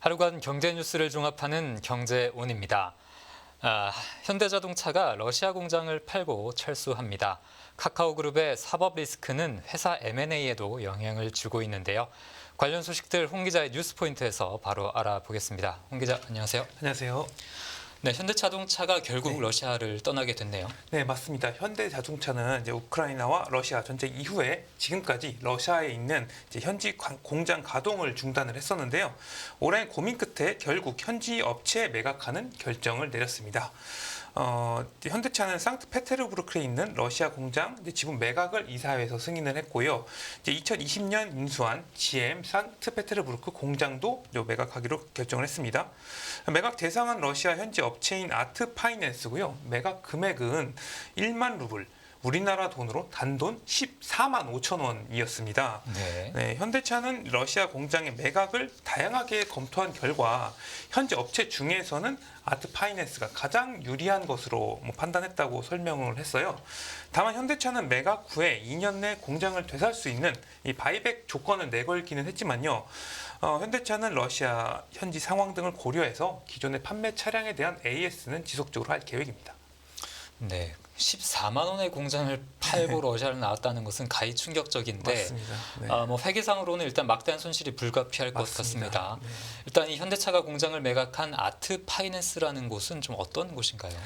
하루간 경제 뉴스를 종합하는 경제온입니다. 아, 현대자동차가 러시아 공장을 팔고 철수합니다. 카카오그룹의 사법 리스크는 회사 M&A에도 영향을 주고 있는데요. 관련 소식들 홍 기자의 뉴스 포인트에서 바로 알아보겠습니다. 홍 기자 안녕하세요. 안녕하세요. 네, 현대자동차가 결국 네. 러시아를 떠나게 됐네요. 네, 맞습니다. 현대자동차는 이제 우크라이나와 러시아 전쟁 이후에 지금까지 러시아에 있는 현지 관- 공장 가동을 중단을 했었는데요. 오랜 고민 끝에 결국 현지 업체에 매각하는 결정을 내렸습니다. 어, 현대차는 상트페테르부르크에 있는 러시아 공장 지분 매각을 이사회에서 승인을 했고요. 이제 2020년 인수한 GM 상트페테르부르크 공장도 매각하기로 결정을 했습니다. 매각 대상은 러시아 현지 업체인 아트 파이낸스고요. 매각 금액은 1만 루블, 우리나라 돈으로 단돈 14만 5천 원이었습니다. 네. 네, 현대차는 러시아 공장의 매각을 다양하게 검토한 결과 현재 업체 중에서는 아트 파이낸스가 가장 유리한 것으로 뭐 판단했다고 설명을 했어요. 다만 현대차는 매각 후에 2년 내 공장을 되살 수 있는 이 바이백 조건을 내걸기는 했지만요. 어, 현대차는 러시아 현지 상황 등을 고려해서 기존의 판매 차량에 대한 AS는 지속적으로 할 계획입니다. 네. 14만 원의 공장을 팔고 러시아를 나왔다는 것은 가히 충격적인데. 네. 아, 뭐 회계상으로는 일단 막대한 손실이 불가피할 것 맞습니다. 같습니다. 네. 일단 이 현대차가 공장을 매각한 아트 파이낸스라는 곳은 좀 어떤 곳인가요?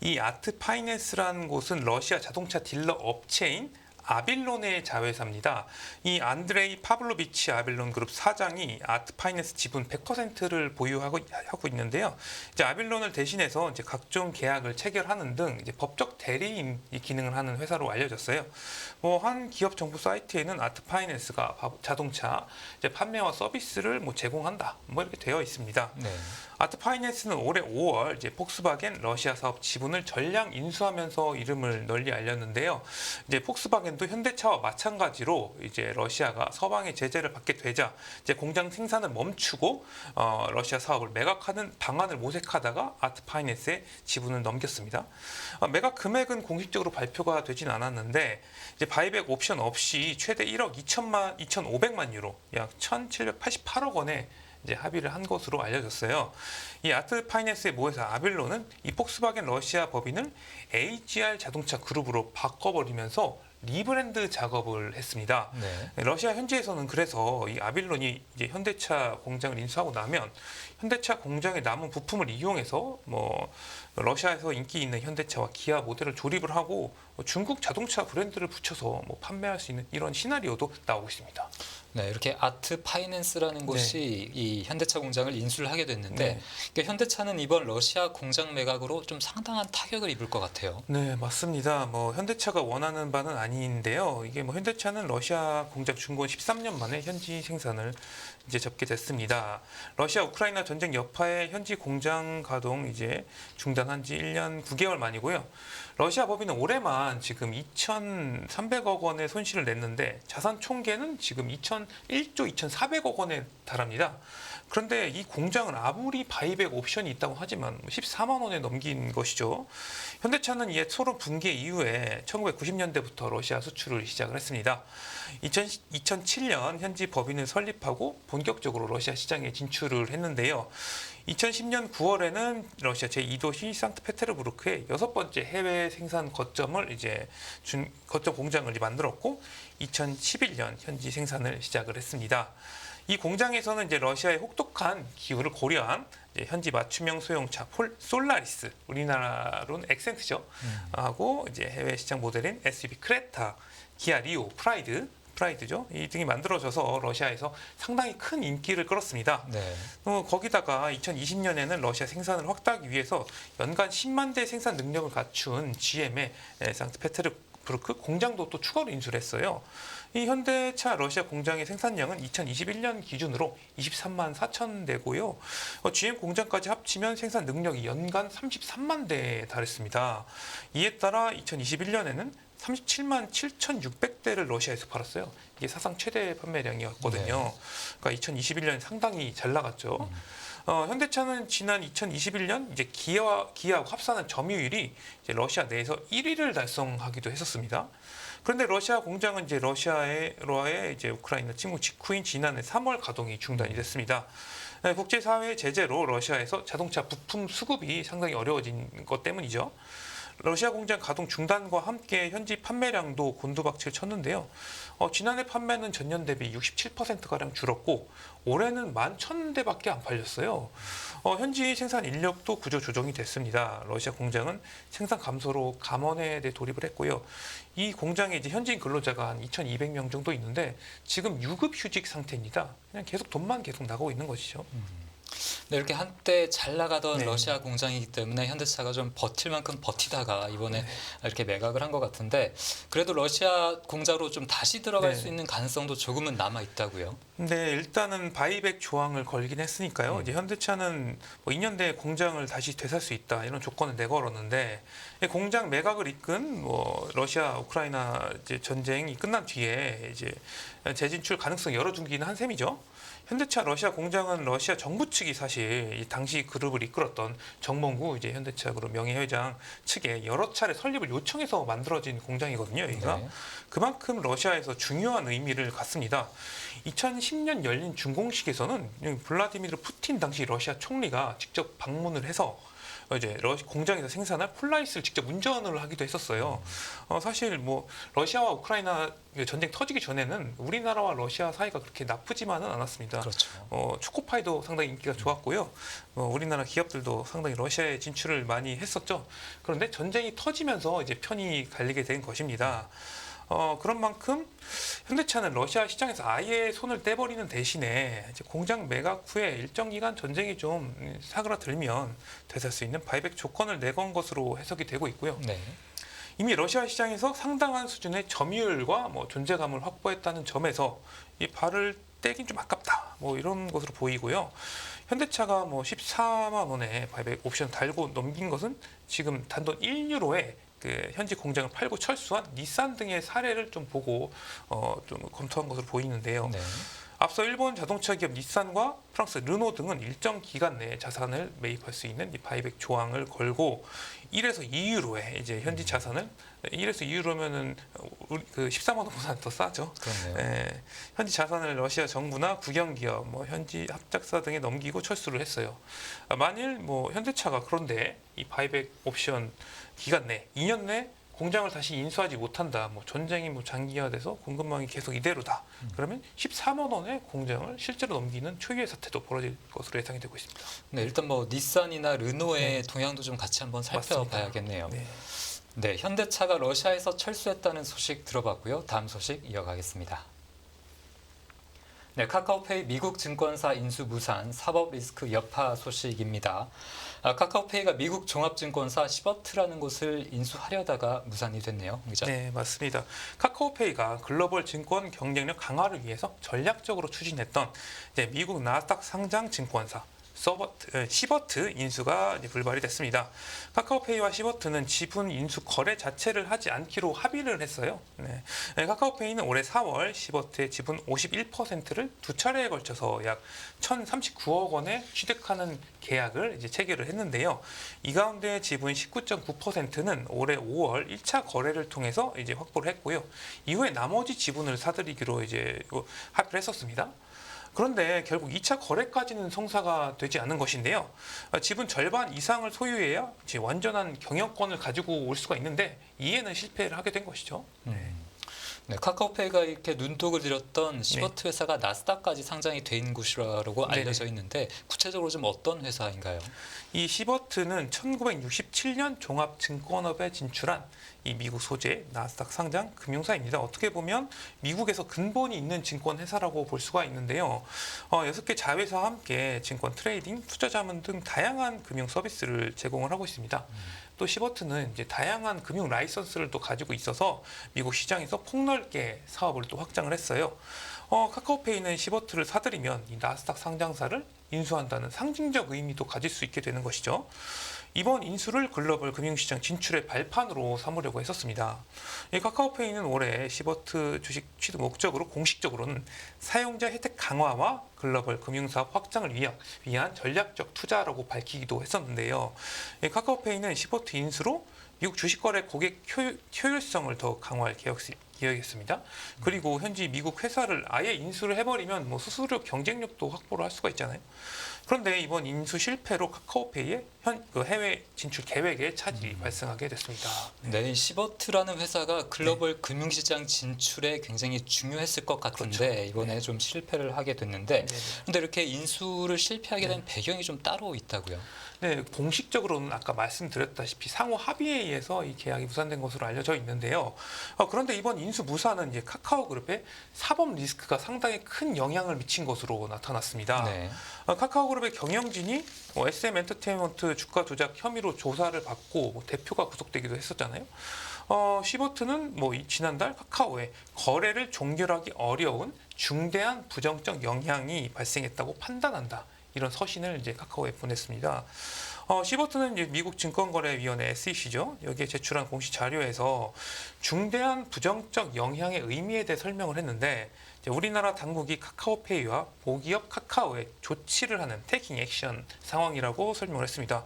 이 아트 파이낸스라는 곳은 러시아 자동차 딜러 업체인 아빌론의 자회사입니다. 이 안드레이 파블로비치 아빌론 그룹 사장이 아트 파이낸스 지분 100%를 보유하고 하고 있는데요. 이제 아빌론을 대신해서 이제 각종 계약을 체결하는 등 이제 법적 대리인 이 기능을 하는 회사로 알려졌어요. 뭐 한 기업 정보 사이트에는 아트 파이낸스가 바- 자동차 판매와 서비스를 뭐 제공한다. 뭐 이렇게 되어 있습니다. 네. 아트 파이낸스는 올해 5월 이제 폭스바겐 러시아 사업 지분을 전량 인수하면서 이름을 널리 알렸는데요. 이제 폭스바겐도 현대차와 마찬가지로 이제 러시아가 서방의 제재를 받게 되자 이제 공장 생산을 멈추고 어, 러시아 사업을 매각하는 방안을 모색하다가 아트 파이낸스에 지분을 넘겼습니다. 어, 매각 금액은 공식적으로 발표가 되진 않았는데 이제 바이백 옵션 없이 최대 1억 2천만 2,500만 유로 약 1,788억 원에 이제 합의를 한 것으로 알려졌어요. 이 아트 파이낸스의 모회사 아빌로는 이 폭스바겐 러시아 법인을 AGR 자동차 그룹으로 바꿔버리면서 리브랜드 작업을 했습니다. 네. 러시아 현지에서는 그래서 이 아빌론이 이제 현대차 공장을 인수하고 나면 현대차 공장에 남은 부품을 이용해서 뭐 러시아에서 인기 있는 현대차와 기아 모델을 조립을 하고 중국 자동차 브랜드를 붙여서 뭐 판매할 수 있는 이런 시나리오도 나오고 있습니다. 네, 이렇게 아트 파이낸스라는 곳이 이 현대차 공장을 인수를 하게 됐는데 네. 그러니까 현대차는 이번 러시아 공장 매각으로 좀 상당한 타격을 입을 것 같아요. 네, 맞습니다. 뭐 현대차가 원하는 바는 아닌데요. 이게 뭐 현대차는 러시아 공장 준공 13년 만에 현지 생산을 이제 접게 됐습니다. 러시아 우크라이나 전쟁 여파에 현지 공장 가동 이제 중단한 지 1년 9개월 만이고요. 러시아 법인은 올해만 지금 2,300억 원의 손실을 냈는데 자산 총계는 지금 2,001조 2,400억 원에 달합니다. 그런데 이 공장은 아무리 바이백 옵션이 있다고 하지만 14만 원에 넘긴 것이죠. 현대차는 이에 소론 붕괴 이후에 1990년대부터 러시아 수출을 시작을 했습니다. 2000, 2007년 현지 법인을 설립하고 본격적으로 러시아 시장에 진출을 했는데요. 2010년 9월에는 러시아 제2도시 상트페테르부르크에 여섯 번째 해외 생산 거점을 이제 준 거점 공장을 만들었고 2011년 현지 생산을 시작을 했습니다. 이 공장에서는 이제 러시아의 혹독한 기후를 고려한 현지 맞춤형 소형차 폴 솔라리스 우리나라로는 엑센트죠 하고 이제 해외 시장 모델인 SUV 크레타, 기아 리오, 프라이드 프라이드죠 이 등이 만들어져서 러시아에서 상당히 큰 인기를 끌었습니다. 네. 어, 거기다가 2020년에는 러시아 생산을 확대하기 위해서 연간 10만 대 생산 능력을 갖춘 GM의 상트페테르부르크 공장도 또 추가로 인수를 했어요. 이 현대차 러시아 공장의 생산량은 2021년 기준으로 23만 4천 대고요. 어, GM 공장까지 합치면 생산 능력이 연간 33만 대에 달했습니다. 이에 따라 2021년에는 37만 7,600대를 러시아에서 팔았어요. 이게 사상 최대 판매량이었거든요. 그러니까 2021년 상당히 잘 나갔죠. 어, 현대차는 지난 2021년 이제 기아와 기아하고 합산한 점유율이 이제 러시아 내에서 1위를 달성하기도 했었습니다. 그런데 러시아 공장은 이제 러시아의 러의 이제 우크라이나 침공 직후인 지난해 3월 가동이 중단이 됐습니다. 네, 국제사회 제재로 러시아에서 자동차 부품 수급이 상당히 어려워진 것 때문이죠. 러시아 공장 가동 중단과 함께 현지 판매량도 곤두박질 쳤는데요. 어, 지난해 판매는 전년 대비 67%가량 줄었고 올해는 11,000대밖에 안 팔렸어요. 어, 현지 생산 인력도 구조 조정이 됐습니다. 러시아 공장은 생산 감소로 감원에 대해 돌입을 했고요. 이 공장에 이제 현지인 근로자가 한 2,200명 정도 있는데 지금 유급 휴직 상태입니다. 그냥 계속 돈만 계속 나가고 있는 것이죠. 네, 이렇게 한때 잘 나가던 네. 러시아 공장이기 때문에 현대차가 좀 버틸 만큼 버티다가 이번에 네. 이렇게 매각을 한 것 같은데 그래도 러시아 공장으로 좀 다시 들어갈 네. 수 있는 가능성도 조금은 남아 있다고요. 네, 일단은 바이백 조항을 걸긴 했으니까요. 음. 이제 현대차는 뭐 2년 내에 공장을 다시 되살 수 있다 이런 조건을 내걸었는데 이 공장 매각을 이끈 뭐 러시아 우크라이나 전쟁이 끝난 뒤에 이제 재진출 가능성 열어두기는 한 셈이죠. 현대차 러시아 공장은 러시아 정부 측이 사실 이 당시 그룹을 이끌었던 정몽구 이제 현대차 그룹 명예회장 측에 여러 차례 설립을 요청해서 만들어진 공장이거든요. 여기가 네. 그만큼 러시아에서 중요한 의미를 갖습니다. 2010년 열린 준공식에서는 이 블라디미르 푸틴 당시 러시아 총리가 직접 방문을 해서 이제 러시 공장에서 생산할 폴라이스를 직접 운전을 하기도 했었어요. 어, 사실 뭐 러시아와 우크라이나 전쟁 터지기 전에는 우리나라와 러시아 사이가 그렇게 나쁘지만은 않았습니다. 그렇죠. 어, 초코파이도 상당히 인기가 좋았고요. 어, 우리나라 기업들도 상당히 러시아에 진출을 많이 했었죠. 그런데 전쟁이 터지면서 이제 편이 갈리게 된 것입니다. 어, 그런 만큼 현대차는 러시아 시장에서 아예 손을 떼버리는 대신에 이제 공장 매각 후에 일정 기간 전쟁이 좀 사그라들면 되살 수 있는 바이백 조건을 내건 것으로 해석이 되고 있고요. 네. 이미 러시아 시장에서 상당한 수준의 점유율과 뭐 존재감을 확보했다는 점에서 이 발을 떼긴 좀 아깝다. 뭐 이런 것으로 보이고요. 현대차가 뭐 14만 원에 바이백 옵션 달고 넘긴 것은 지금 단돈 1유로에 그 현지 공장을 팔고 철수한 닛산 등의 사례를 좀 보고 어 좀 검토한 것으로 보이는데요. 네. 앞서 일본 자동차 기업 닛산과 프랑스 르노 등은 일정 기간 내에 자산을 매입할 수 있는 이 바이백 조항을 걸고 1에서 2유로에 이제 현지 자산을 1에서 2유로면은 그 13만 원보다 더 싸죠. 그렇네요. 예, 현지 자산을 러시아 정부나 국영 기업, 뭐 현지 합작사 등에 넘기고 철수를 했어요. 아, 만일 뭐 현대차가 그런데 이 바이백 옵션 기간 내 2년 내 공장을 다시 인수하지 못한다. 뭐 전쟁이 뭐 장기화돼서 공급망이 계속 이대로다. 그러면 14만 원에 공장을 실제로 넘기는 초유의 사태도 벌어질 것으로 예상이 되고 있습니다. 네, 일단 뭐 닛산이나 르노의 동향도 좀 같이 한번 살펴봐야겠네요. 네. 네, 현대차가 러시아에서 철수했다는 소식 들어봤고요. 다음 소식 이어가겠습니다. 네, 카카오페이 미국 증권사 인수 무산 사법 리스크 여파 소식입니다. 아, 카카오페이가 미국 종합증권사 시버트라는 곳을 인수하려다가 무산이 됐네요. 기자. 네, 맞습니다. 카카오페이가 글로벌 증권 경쟁력 강화를 위해서 전략적으로 추진했던 이제 미국 나스닥 상장 증권사 서버트, 에, 시버트 인수가 불발이 됐습니다. 카카오페이와 시버트는 지분 인수 거래 자체를 하지 않기로 합의를 했어요. 네. 네, 카카오페이는 올해 4월 시버트의 지분 51%를 두 차례에 걸쳐서 약 1,039억 원에 취득하는 계약을 이제 체결을 했는데요. 이 가운데 지분 19.9%는 올해 5월 1차 거래를 통해서 이제 확보를 했고요. 이후에 나머지 지분을 사들이기로 이제 합의를 했었습니다. 그런데 결국 2차 거래까지는 성사가 되지 않은 것인데요. 아, 지분 절반 이상을 소유해야 완전한 경영권을 가지고 올 수가 있는데 이에는 실패를 하게 된 것이죠. 음. 네, 카카오페이가 이렇게 눈독을 들였던 네. 시버트 회사가 나스닥까지 상장이 된 곳이라고. 알려져 있는데 구체적으로 좀 어떤 회사인가요? 이 시버트는 1967년 종합증권업에 진출한 이 미국 소재 나스닥 상장 금융사입니다. 어떻게 보면 미국에서 근본이 있는 증권 회사라고 볼 수가 있는데요. 어, 6개 자회사와 함께 증권 트레이딩, 투자 자문 등 다양한 금융 서비스를 제공을 하고 있습니다. 또 시버트는 이제 다양한 금융 라이선스를 또 가지고 있어서 미국 시장에서 폭넓게 사업을 또 확장을 했어요. 어, 카카오페이는 시버트를 사들이면 이 나스닥 상장사를 인수한다는 상징적 의미도 가질 수 있게 되는 것이죠. 이번 인수를 글로벌 금융시장 진출의 발판으로 삼으려고 했었습니다. 이 카카오페이는 올해 시버트 주식 취득 목적으로 공식적으로는 사용자 혜택 강화와 글로벌 금융사업 확장을 위한, 전략적 투자라고 밝히기도 했었는데요. 이 카카오페이는 시버트 인수로 미국 주식거래 고객 효율, 효율성을 더 강화할 계획, 계획이었습니다. 그리고 현지 미국 회사를 아예 인수를 해버리면 뭐 수수료 경쟁력도 확보를 할 수가 있잖아요. 그런데 이번 인수 실패로 카카오페이의 현, 그 해외 진출 계획에 차질이 발생하게 됐습니다. 네, 시버트라는 회사가 글로벌 금융시장 진출에 굉장히 중요했을 것 같은데 이번에 좀 실패를 하게 됐는데 네, 네. 근데 이렇게 인수를 실패하게 된 배경이 좀 따로 있다고요. 네, 공식적으로는 아까 말씀드렸다시피 상호 합의에 의해서 이 계약이 무산된 것으로 알려져 있는데요. 어, 그런데 이번 인수 무산은 이제 카카오 그룹의 사법 리스크가 상당히 큰 영향을 미친 것으로 나타났습니다. 네. 어, 카카오 그룹의 경영진이 어, SM 엔터테인먼트 주가 조작 혐의로 조사를 받고 뭐 대표가 구속되기도 했었잖아요. 어, 시버트는 뭐 이- 지난달 카카오에 거래를 종결하기 어려운 중대한 부정적 영향이 발생했다고 판단한다. 이런 서신을 이제 카카오에 보냈습니다. 어, 시버트는 이제 미국 증권거래위원회 SEC죠. 여기에 제출한 공식 자료에서 중대한 부정적 영향의 의미에 대해 설명을 했는데 우리나라 당국이 카카오페이와 모기업 카카오에 조치를 하는 테이킹 액션 상황이라고 설명을 했습니다.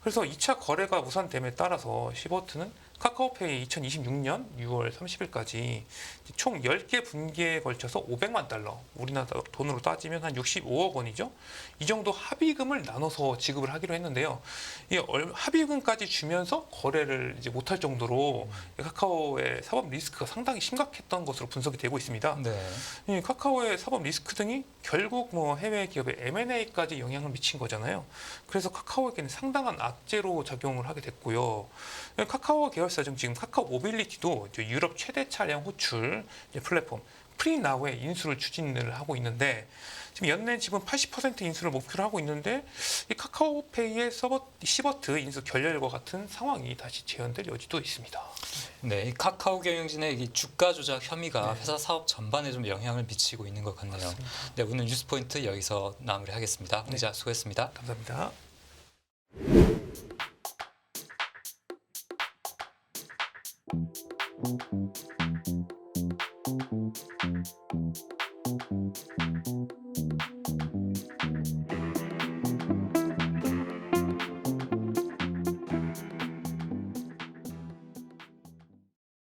그래서 2차 거래가 무산됨에 따라서 시버트는 카카오페이 2026년 6월 30일까지 총 10개 분기에 걸쳐서 500만 달러, 우리나라 돈으로 따지면 한 65억 원이죠. 이 정도 합의금을 나눠서 지급을 하기로 했는데요. 이 얼- 합의금까지 주면서 거래를 이제 못할 정도로 카카오의 사법 리스크가 상당히 심각했던 것으로 분석이 되고 있습니다. 네. 이 카카오의 사법 리스크 등이 결국 뭐 해외 기업의 M&A까지 영향을 미친 거잖아요. 그래서 카카오에게는 상당한 악재로 작용을 하게 됐고요. 카카오 계열 사중 지금 카카오 모빌리티도 유럽 최대 차량 호출 플랫폼 프리나우의 인수를 추진을 하고 있는데 지금 연내 지분 80% 인수를 목표로 하고 있는데 이 카카오페이의 서버 시버트 인수 결렬과 같은 상황이 다시 재현될 여지도 있습니다. 네, 이 카카오 경영진의 이 주가 조작 혐의가 네. 회사 사업 전반에 좀 영향을 미치고 있는 것 같네요. 맞습니다. 네, 오늘 뉴스 포인트 여기서 마무리하겠습니다. 홍 기자 수고했습니다. 감사합니다. うん。